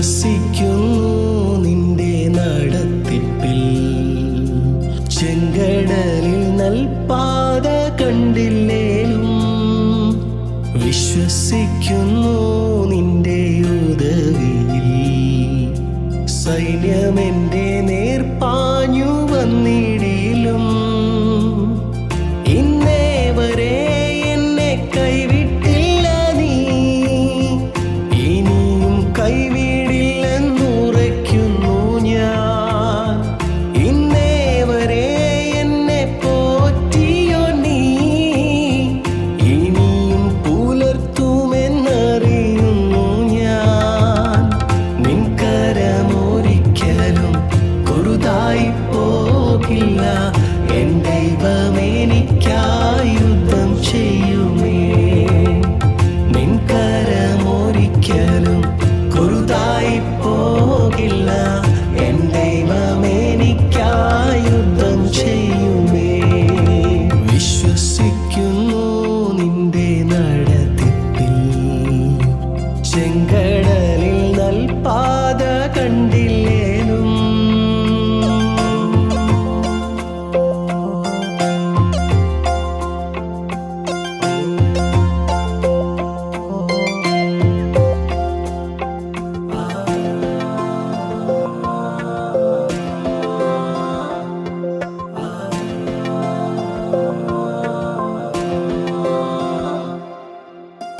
വിശ്വസിക്കുന്നു നിന്റെ നടത്തിപ്പിൽ. ചെങ്കടലിൽ നൽപാത കണ്ടില്ലേലും വിശ്വസിക്കുന്നു എനിക്കാ